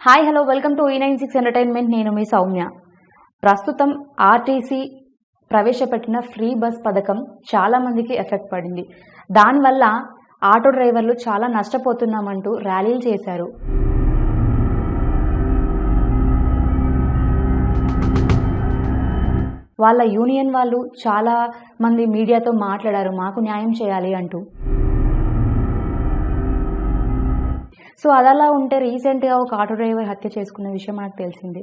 Hi hello welcome to ఈ nine six entertainment నేను మీ సౌమ్య. ప్రస్తుతం ఆర్టీసీ ప్రవేశపెట్టిన ఫ్రీ బస్ పథకం చాలా మందికి ఎఫెక్ట్ పడింది. దానివల్ల ఆటో డ్రైవర్లు చాలా నష్టపోతున్నామంటూ ర్యాలీలు చేశారు. వాళ్ళ యూనియన్ వాళ్ళు చాలా మంది మీడియాతో మాట్లాడారు మాకు న్యాయం చేయాలి అంటూ. సో అది అలా ఉంటే రీసెంట్గా ఒక ఆటో డ్రైవర్ హత్య చేసుకున్న విషయం మనకు తెలిసింది.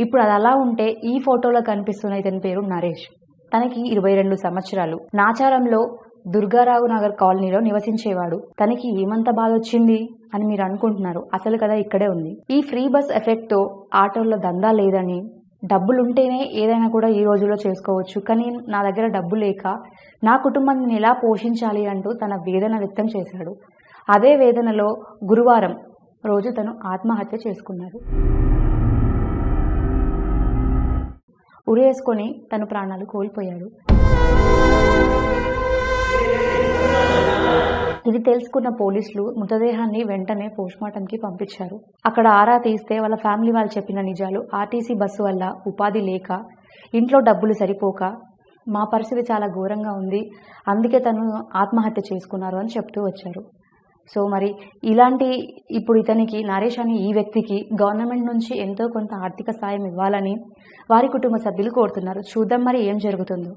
ఇప్పుడు అది అలా ఉంటే ఈ ఫోటోలో కనిపిస్తున్న ఇతని పేరు నరేష్. తనకి ఇరవై రెండు సంవత్సరాలు. నాచారంలో దుర్గారావు నగర్ కాలనీలో నివసించేవాడు. తనకి ఏమంత బాధ వచ్చింది అని మీరు అనుకుంటున్నారు? అసలు కదా ఇక్కడే ఉంది. ఈ ఫ్రీ బస్ ఎఫెక్ట్తో ఆటోల్లో దందా లేదని డబ్బులుంటేనే ఏదైనా కూడా ఈ రోజుల్లో చేసుకోవచ్చు. కానీ నా దగ్గర డబ్బు లేక నా కుటుంబాన్ని ఎలా పోషించాలి అంటూ తన వేదన వ్యక్తం చేశాడు. అదే వేదనలో గురువారం రోజు తను ఆత్మహత్య చేసుకున్నాడు. ఉరేసుకొని తను ప్రాణాలు కోల్పోయాడు. ఇది తెలుసుకున్న పోలీసులు మృతదేహాన్ని వెంటనే పోస్ట్మార్టంకి పంపించారు. అక్కడ ఆరా తీస్తే వాళ్ళ ఫ్యామిలీ వాళ్ళు చెప్పిన నిజాలు ఆర్టీసీ బస్సు వల్ల ఉపాధి లేక ఇంట్లో డబ్బులు సరిపోక మా పరిస్థితి చాలా ఘోరంగా ఉంది అందుకే తను ఆత్మహత్య చేసుకున్నారు అని చెప్తూ వచ్చారు. సో మరి ఇలాంటి ఇప్పుడు ఇతనికి నరేష్ అనే ఈ వ్యక్తికి గవర్నమెంట్ నుంచి ఎంతో కొంత ఆర్థిక సాయం ఇవ్వాలని వారి కుటుంబ సభ్యులు కోరుతున్నారు. చూద్దాం మరి ఏం జరుగుతుందో.